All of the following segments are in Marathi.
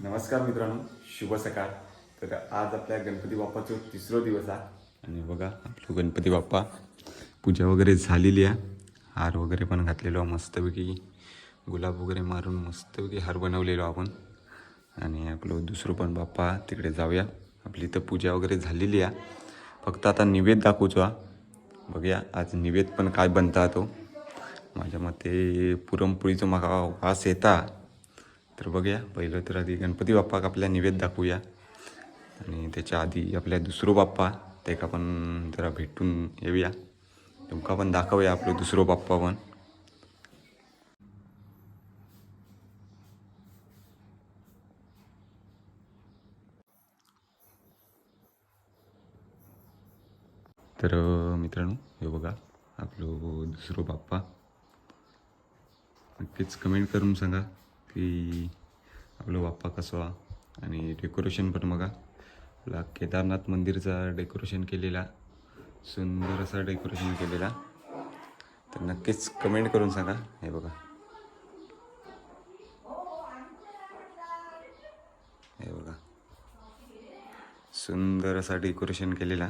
नमस्कार मित्रांनो शुभ सकाळ. तर आज आपल्या गणपती बाप्पाचं तिसरा दिवस आहे. आणि बघा आपलं गणपती बाप्पा पूजा वगैरे झालेली आहे. हार वगैरे पण घातलेलो मस्तपैकी गुलाब वगैरे मारून मस्तपैकी हार बनवलेलो आपण. आणि आपलं दुसरं पण बाप्पा तिकडे जाऊया. आपली इथं पूजा वगैरे झालेली आहे. फक्त आता निवेद दाखवतो बघूया आज निवेद पण काय बनता तो. माझ्या मते पुरणपोळीचं मागा वास येता. तर बघूया. पहिलं तर आधी गणपती बाप्पाक आपल्या निवेद दाखवूया. आणि त्याच्या आधी आपल्या दुसरो बाप्पा त्याका पण जरा भेटून येऊया. तुमका पण दाखवूया आपलं दुसरो बाप्पा पण. तर मित्रांनो हे बघा आपलं दुसरो बाप्पा. नक्कीच कमेंट करून सांगा. की आपलं बाप्पा कसवा आणि डेकोरेशन पण बघा. आपला केदारनाथ मंदिरचा डेकोरेशन केलेला. सुंदर असा डेकोरेशन केलेला. तर नक्कीच कमेंट करून सांगा. हे बघा. हे बघा. सुंदर असा डेकोरेशन केलेला.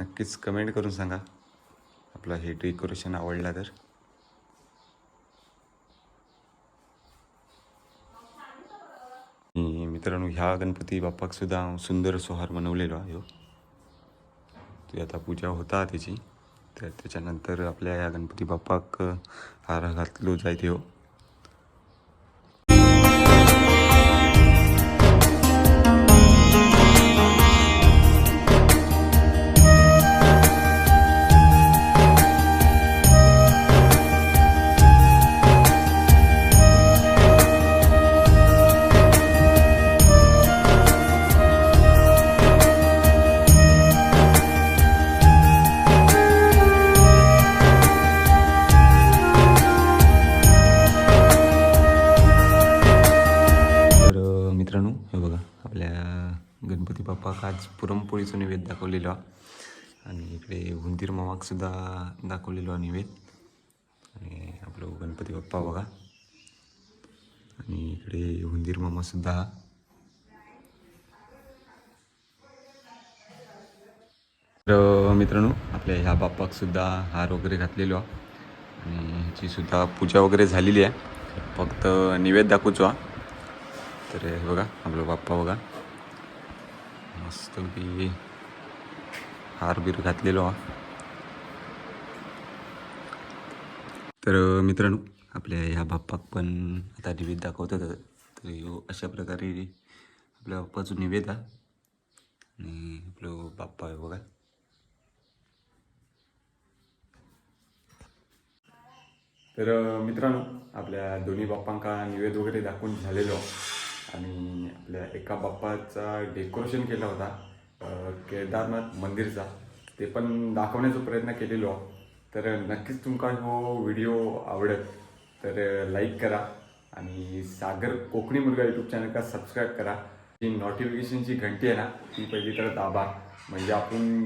नक्कीच कमेंट करून सांगा. आपलं हे डेकोरेशन आवडला तर. मित्रांनो ह्या गणपती बाप्पाक सुद्धा सुंदर सोहार बनवलेलो आहे ह्यो. ती आता पूजा होता त्याची तर त्याच्यानंतर आपल्या या गणपती बाप्पाक हार घातलो जायते हो गणपती बाप्पाक आज पुरणपोळीचं नैवेद्य दाखवलेलं आणि इकडे हुंदीर मामाकसुद्धा दाखवलेलो आहे नैवेद्य. आणि आपलं गणपती बाप्पा बघा. आणि इकडे हुंदीर मामासुद्धा तर मित्रांनो आपल्या ह्या बाप्पाकसुद्धा हार वगैरे घातलेलो आणि ह्याची सुद्धा पूजा वगैरे झालेली आहे. फक्त निवेद दाखवचो तर हे बघा आपलं बाप्पा बघा. मस्त की हार बीर घातलेलो हा. तर मित्रांनो आपल्या ह्या बाप्पाक पण आता निवेद दाखवतात. तर ह्यो अशा प्रकारे आपल्या बाप्पाचं निवेद आणि आपलं बाप्पा आहे बघा. तर मित्रांनो आपल्या दोन्ही बाप्पांका निवेद वगैरे दाखवून झालेलो. आणि आपल्या एका बाप्पाचा डेकोरेशन केला होता केदारनाथ मंदिरचा. ते पण दाखवण्याचा प्रयत्न केलेलो. तर नक्कीच तुमका हो व्हिडिओ आवडत तर लाईक करा आणि सागर कोकणी मुलगा यूट्यूब चॅनलका सबस्क्राईब करा. जी नोटिफिकेशनची घंटी आहे ना ती पहिली तर दाबा. म्हणजे आपण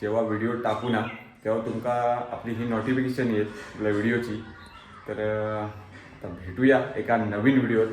जेव्हा व्हिडिओ टाकू ना तेव्हा तुमका आपली ही नोटिफिकेशन येईल आपल्या व्हिडिओची. तर आता भेटूया एका नवीन व्हिडिओत.